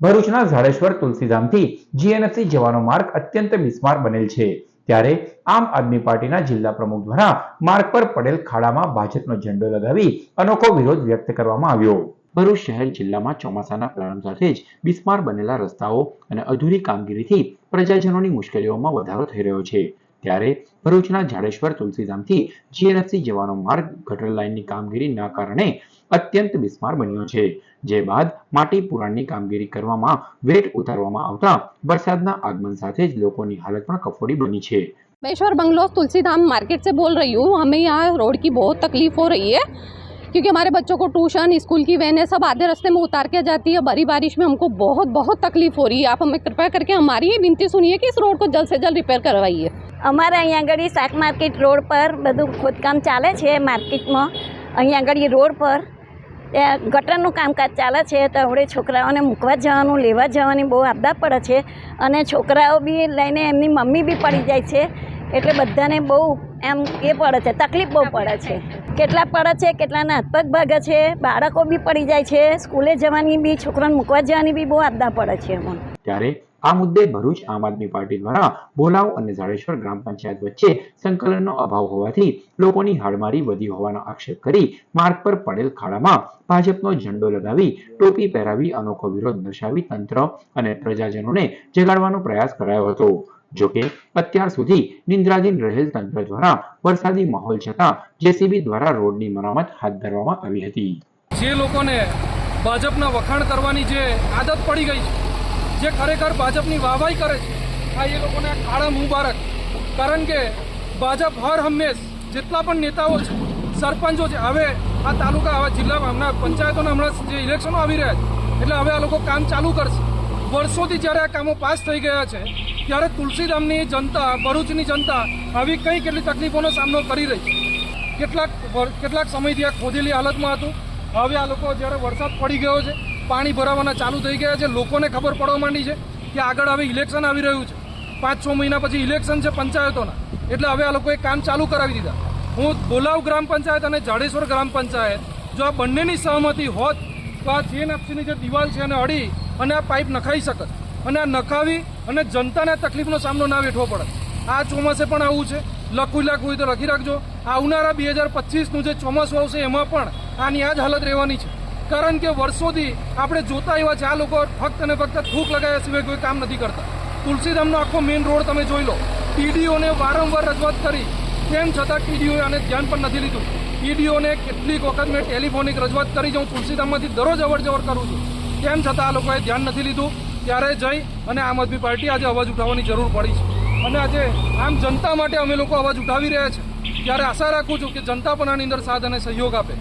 ભરૂચના ઝાડેશ્વર તુલસીધામથી જીએનએફસી જવાનો માર્ગ અત્યંત બિસ્માર બનેલ છે. ત્યારે આમ આદમી પાર્ટીના જિલ્લા પ્રમુખ દ્વારા માર્ગ પર પડેલ ખાડામાં ભાજપનો ઝંડો લગાવી અનોખો વિરોધ વ્યક્ત કરવામાં આવ્યો. ભરૂચ શહેર જિલ્લામાં ચોમાસાના પ્રારંભ સાથે જ બિસ્માર બનેલા રસ્તાઓ અને અધૂરી કામગીરીથી પ્રજાજનોની મુશ્કેલીઓમાં વધારો થઈ રહ્યો છે. ત્યારે ભરૂચના ઝાડેશ્વર તુલસીધામથી જીએનએફસી જવાનો માર્ગ ગટર લાઇનની કામગીરીના કારણે અત્યંત બિસ્માર બન્યો છે જે બાદ માટી પુરાણની કામગીરી કરવામાં વેટ ઉતારવામાં આવતા વરસાદના આગમન સાથે જ લોકોની હાલત પણ કફોડી બની છે मेश्वर बंगलो तुलसी धाम मार्केट से बोल रही हूँ हमें यहाँ रोड की बहुत तकलीफ हो रही है क्योंकि हमारे बच्चों को ट्यूशन स्कूल की वैन है सब आधे रास्ते में उतार के जाती है बड़ी बारिश में हमको बहुत बहुत तकलीफ हो रही है आप हमें कृपया करके हमारी ये विनती सुनिए कि इस रोड को जल्द से जल्द रिपेयर करवाइए અમારે અહીંયા આગળ શાક માર્કેટ રોડ પર બધું ખોદકામ ચાલે છે માર્કેટમાં. અહીંયા આગળ રોડ પર ત્યાં ગટરનું કામકાજ ચાલે છે તો હવે છોકરાઓને મૂકવા જવાનું, લેવા જવાની બહુ આપદા પડે છે. અને છોકરાઓ બી લઈને એમની મમ્મી બી પડી જાય છે. એટલે બધાને બહુ એમ એ પડે છે, તકલીફ બહુ પડે છે. કેટલા પડે છે કેટલાના હાથ ભાગે છે, બાળકો બી પડી જાય છે. સ્કૂલે જવાની બી, છોકરાને મૂકવા જવાની બી બહુ આપદા પડે છે એમાં. ત્યારે આ મુદ્દે ભરૂચ આમ આદમી પાર્ટી દ્વારા બોલાવ અને ઝાડેશ્વર ગ્રામ પંચાયત વચ્ચે સંકલનનો અભાવ હોવાથી લોકોની હાડમારી વધી હોવાનો આક્ષેપ કરી માર્ગ પર પડેલ ખાડામાં ભાજપનો ઝંડો લગાવી, ટોપી પહેરાવી, અનોખો વિરોધ દર્શાવી તંત્ર અને પ્રજાજનોને જગાડવાનો પ્રયાસ કરાયો હતો. જોકે અત્યાર સુધી નિંદ્રાધીન રહેલ તંત્ર દ્વારા વરસાદી માહોલ છતાં જેસીબી દ્વારા રોડની મરામત હાથ ધરવામાં આવી હતી. જે લોકોને ભાજપના વખાણ કરવાની જે આદત પડી ગઈ છે જે ખરેખર ભાજપની વાહવાઈ કરે છે, આ એ લોકોને ખાડા મુબારક. કારણ કે ભાજપ હર હંમેશ જેટલા પણ નેતાઓ છે, સરપંચો છે, હવે આ તાલુકા, આવા જિલ્લામાં હમણાં પંચાયતોના હમણાં જે ઇલેક્શનો આવી રહ્યા છે, એટલે હવે આ લોકો કામ ચાલુ કરશે. વર્ષોથી જ્યારે આ કામો પાસ થઈ ગયા છે, ત્યારે તુલસીધામની જનતા, ભરૂચની જનતા આવી કઈ કેટલી તકલીફોનો સામનો કરી રહી છે. કેટલાક કેટલાક સમયથી આ ખોદેલી હાલતમાં હતું. હવે આ લોકો જ્યારે વરસાદ પડી ગયો છે પાણી ભરાવાના ચાલુ થઈ ગયા છે. લોકોને ખબર પડવા માંડી છે કે આગળ હવે ઇલેક્શન આવી રહ્યું છે. પાંચ, છ મહિના પછી ઇલેક્શન છે પંચાયતોના. એટલે હવે આ લોકોએ કામ ચાલુ કરાવી દીધા. હું બોલાવ ગ્રામ પંચાયત અને જાડેશ્વર ગ્રામ પંચાયત, જો આ બંનેની સહમતિ હોત, તો આ જીએનએફસીની જે દિવાલ છે એને અડી અને આ પાઇપ નખાઈ શકત. અને આ નખાવી અને જનતાને તકલીફનો સામનો ના વેઠવો પડે. આ ચોમાસે પણ આવું છે. લખવું લખવું હોય તો લખી રાખજો. આવનારા બે હજાર પચીસનું જે ચોમાસું આવશે, એમાં પણ આની આ જ હાલત રહેવાની છે. કારણ કે વર્ષોથી આપણે જોતા એવા છે, આ લોકો ફક્ત અને ફક્ત થૂક લગાવ્યા સિવાય કોઈ કામ નથી કરતા. તુલસીધામનો આખો મેઇન રોડ તમે જોઈ લો. ટીડીઓને વારંવાર રજૂઆત કરી, તેમ છતાં ટીડીઓએ આને ધ્યાન પણ નથી લીધું. ટીડીઓને કેટલીક વખત મેં ટેલિફોનિક રજૂઆત કરી હું તુલસીધામમાંથી દરરોજ અવર જવર કરું છું. તેમ છતાં આ લોકોએ ધ્યાન નથી લીધું. ત્યારે જઈ અને આમ આદમી પાર્ટી આજે અવાજ ઉઠાવવાની જરૂર પડી છે. અને આજે આમ જનતા માટે અમે લોકો અવાજ ઉઠાવી રહ્યા છે. ત્યારે આશા રાખું છું કે જનતા પણ આની અંદર સાથ અને સહયોગ આપે.